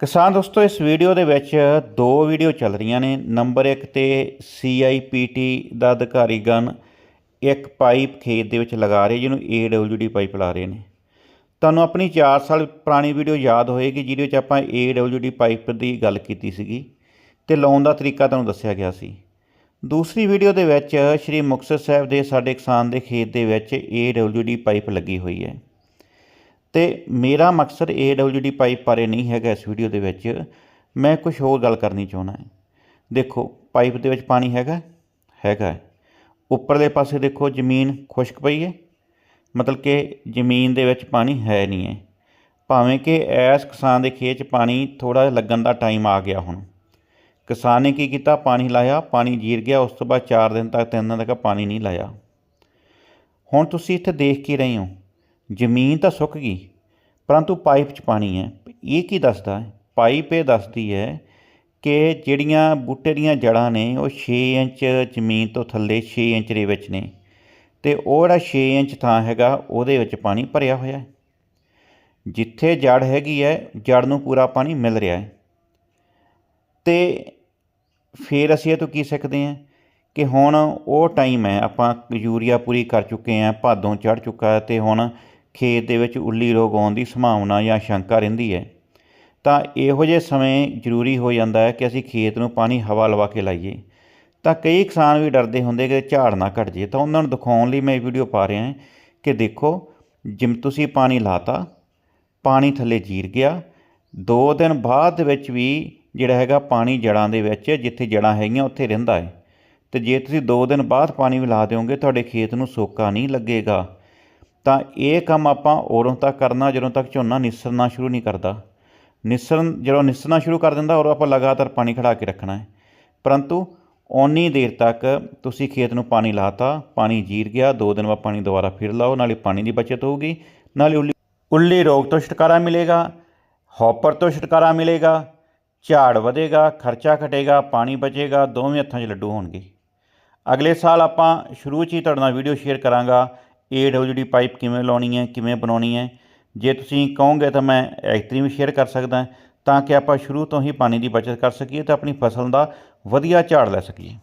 ਕਿਸਾਨ ਦੋਸਤੋ, ਇਸ ਵੀਡੀਓ ਦੇ ਵਿੱਚ ਦੋ ਵੀਡੀਓ ਚੱਲ ਰਹੀਆਂ ਨੇ। ਨੰਬਰ 1 ਤੇ CIPT ਦਾ ਅਧਿਕਾਰੀਗਣ ਇੱਕ ਪਾਈਪ ਖੇਤ ਦੇ ਵਿੱਚ ਲਗਾ ਰਹੇ, ਜਿਹਨੂੰ AWD ਪਾਈਪ ਲਾ ਰਹੇ ਨੇ। ਤੁਹਾਨੂੰ ਆਪਣੀ 4 ਸਾਲ ਪੁਰਾਣੀ ਵੀਡੀਓ ਯਾਦ ਹੋਏਗੀ, ਜਿਹਦੇ ਵਿੱਚ ਆਪਾਂ AWD ਪਾਈਪ ਦੀ ਗੱਲ ਕੀਤੀ ਸੀਗੀ ਤੇ ਲਾਉਣ ਦਾ ਤਰੀਕਾ ਤੁਹਾਨੂੰ ਦੱਸਿਆ ਗਿਆ ਸੀ। ਦੂਸਰੀ ਵੀਡੀਓ ਦੇ ਵਿੱਚ ਸ਼੍ਰੀ ਮੁਕਤਸਰ ਸਾਹਿਬ ਦੇ ਸਾਡੇ ਕਿਸਾਨ ਦੇ ਖੇਤ ਦੇ ਵਿੱਚ AWD ਪਾਈਪ ਲੱਗੀ ਹੋਈ ਹੈ। ਤੇ ਮੇਰਾ ਮਕਸਦ AWD ਪਾਈਪ ਬਾਰੇ ਨਹੀਂ ਹੈਗਾ ਇਸ ਵੀਡੀਓ ਦੇ ਵਿੱਚ। ਮੈਂ ਕੁਝ ਹੋਰ ਗੱਲ ਕਰਨੀ ਚਾਹੁੰਦਾ ਹਾਂ। ਦੇਖੋ, ਪਾਈਪ ਦੇ ਵਿੱਚ ਪਾਣੀ ਹੈਗਾ ਹੈਗਾ ਉੱਪਰਲੇ ਪਾਸੇ ਦੇਖੋ, ਜ਼ਮੀਨ ਖੁਸ਼ਕ ਪਈ ਹੈ। ਮਤਲਬ ਕਿ ਜ਼ਮੀਨ ਦੇ ਵਿੱਚ ਪਾਣੀ ਹੈ ਨਹੀਂ ਹੈ। ਭਾਵੇਂ ਕਿ ਐਸ ਕਿਸਾਨ ਦੇ ਖੇਤ 'ਚ ਪਾਣੀ ਥੋੜਾ ਲੱਗਣ ਦਾ ਟਾਈਮ ਆ ਗਿਆ ਹੁਣ। ਕਿਸਾਨ ਨੇ ਕੀ ਕੀਤਾ? ਪਾਣੀ ਲਾਇਆ, ਪਾਣੀ ਜੀਰ ਗਿਆ, ਉਸ ਤੋਂ ਬਾਅਦ 4 ਦਿਨ ਤੱਕ 3 ਦਿਨ ਤੱਕ ਪਾਣੀ ਨਹੀਂ ਲਾਇਆ। ਹੁਣ ਤੁਸੀਂ ਇੱਥੇ ਦੇਖ ਕੀ ਰਹੇ ਹੋ? ਜ਼ਮੀਨ ਤਾਂ ਸੁੱਕ ਗਈ, ਪਰੰਤੂ ਪਾਈਪ 'ਚ ਪਾਣੀ ਹੈ। ਇਹ ਕੀ ਦੱਸਦਾ ਹੈ? ਪਾਈਪ ਇਹ ਦੱਸਦੀ ਹੈ ਕਿ ਜਿਹੜੀਆਂ ਬੂਟੇ ਦੀਆਂ ਜੜ੍ਹਾਂ ਨੇ, ਉਹ 6 ਇੰਚ ਜ਼ਮੀਨ ਤੋਂ ਥੱਲੇ 6 ਇੰਚ ਦੇ ਵਿੱਚ ਨੇ ਤੇ ਉਹ ਜਿਹੜਾ 6 ਇੰਚ ਥਾਂ ਹੈਗਾ, ਉਹਦੇ ਵਿੱਚ ਪਾਣੀ ਭਰਿਆ ਹੋਇਆ ਹੈ। ਜਿੱਥੇ ਜੜ ਹੈਗੀ ਹੈ, ਜੜ ਨੂੰ ਪੂਰਾ ਪਾਣੀ ਮਿਲ ਰਿਹਾ ਹੈ। ਤੇ ਫਿਰ ਅਸੀਂ ਇਹ ਤੋਂ ਕੀ ਸਿੱਖਦੇ ਹਾਂ ਕਿ ਹੁਣ ਉਹ ਟਾਈਮ ਹੈ, ਆਪਾਂ ਯੂਰੀਆ ਪੂਰੀ ਕਰ ਚੁੱਕੇ ਹਾਂ, ਭਾਦੋਂ ਚੜ ਚੁੱਕਾ ਹੈ ਤੇ ਹੁਣ ਖੇਤ ਦੇ ਵਿੱਚ ਉੱਲੀ ਰੋਗ ਆਉਣ ਦੀ ਸੰਭਾਵਨਾ ਜਾਂ ਸ਼ੰਕਾ ਰਹਿੰਦੀ ਹੈ। ਤਾਂ ਇਹੋ ਜਿਹੇ ਸਮੇਂ ਜ਼ਰੂਰੀ ਹੋ ਜਾਂਦਾ ਹੈ ਕਿ ਅਸੀਂ ਖੇਤ ਨੂੰ ਪਾਣੀ, ਹਵਾ ਲਵਾ ਕੇ ਲਾਈਏ। ਤਾਂ ਕਈ ਕਿਸਾਨ ਵੀ ਡਰਦੇ ਹੁੰਦੇ ਕਿ ਝਾੜ ਨਾ ਘਟ ਜੇ ਤਾਂ ਉਹਨਾਂ ਨੂੰ ਦਿਖਾਉਣ ਲਈ ਮੈਂ ਇਹ ਵੀਡੀਓ ਪਾ ਰਿਹਾ ਕਿ ਦੇਖੋ ਜਿਮ ਤੁਸੀਂ ਪਾਣੀ ਲਾਤਾ, ਪਾਣੀ ਥੱਲੇ ਜੀਰ ਗਿਆ 2 ਦਿਨ ਬਾਅਦ ਵਿੱਚ ਵੀ ਜਿਹੜਾ ਹੈਗਾ ਪਾਣੀ ਜੜਾਂ ਦੇ ਵਿੱਚ, ਜਿੱਥੇ ਜੜਾਂ ਹੈਗੀਆਂ ਉੱਥੇ ਰਹਿੰਦਾ ਹੈ। ਤੇ ਜੇ ਤੁਸੀਂ 2 ਦਿਨ ਬਾਅਦ ਪਾਣੀ ਵੀ ਲਾ ਦਿਓਗੇ, ਤੁਹਾਡੇ ਖੇਤ ਨੂੰ ਸੋਕਾ ਨਹੀਂ ਲੱਗੇਗਾ। ਤਾਂ ਇਹ ਕੰਮ ਆਪਾਂ ਉਦੋਂ ਤੱਕ ਕਰਨਾ ਜਦੋਂ ਤੱਕ ਝੋਨਾ ਨਿਸਰਨਾ ਸ਼ੁਰੂ ਨਹੀਂ ਕਰਦਾ। ਨਿਸਰਨ, ਜਦੋਂ ਨਿਸਰਨਾ ਸ਼ੁਰੂ ਕਰ ਦਿੰਦਾ, ਉਦੋਂ ਆਪਾਂ ਲਗਾਤਾਰ ਪਾਣੀ ਖੜਾ ਕੇ ਰੱਖਣਾ ਹੈ। ਪਰੰਤੂ ਓਨੀ ਦੇਰ ਤੱਕ ਤੁਸੀਂ ਖੇਤ ਨੂੰ ਪਾਣੀ ਲਾਤਾ, ਪਾਣੀ ਜੀਰ ਗਿਆ, ਦੋ ਦਿਨ ਬਾਅਦ ਪਾਣੀ ਦੁਬਾਰਾ ਫਿਰ ਲਾਓ, ਨਾਲੇ ਪਾਣੀ ਦੀ ਬਚਤ ਹੋਊਗੀ, ਨਾਲੇ ਉੱਲੀ ਉੱਲੀ ਰੋਗ ਤੋਂ ਛੁਟਕਾਰਾ ਮਿਲੇਗਾ, ਹੌਪਰ ਤੋਂ ਛੁਟਕਾਰਾ ਮਿਲੇਗਾ, ਝਾੜ ਵਧੇਗਾ, ਖਰਚਾ ਘਟੇਗਾ, ਪਾਣੀ ਬਚੇਗਾ, ਦੋਵੇਂ ਹੱਥਾਂ 'ਚ ਲੱਡੂ ਹੋਣਗੇ। ਅਗਲੇ ਸਾਲ ਆਪਾਂ ਸ਼ੁਰੂ 'ਚ ਹੀ ਤੁਹਾਡੇ ਨਾਲ ਵੀਡੀਓ ਸ਼ੇਅਰ ਕਰਾਂਗਾ। ਏ ਡਬਲਿਊ ਡੀ ਪਾਈਪ ਕਿਵੇਂ ਲਾਉਣੀ ਹੈ, ਕਿਵੇਂ ਬਣਾਉਣੀ ਹੈ। ਜੇ ਤੁਸੀਂ ਕਹੋਗੇ ਤਾਂ ਮੈਂ ਐਕਟਰੀ ਵੀ ਸ਼ੇਅਰ ਕਰ ਸਕਦਾ ਤਾਂ ਕਿ ਆਪਾਂ ਸ਼ੁਰੂ ਤੋਂ ਹੀ ਪਾਣੀ ਦੀ ਬਚਤ ਕਰ ਸਕੀਏ ਤੇ ਆਪਣੀ ਫਸਲ ਦਾ ਵਧੀਆ ਝਾੜ ਲੈ ਸਕੀਏ।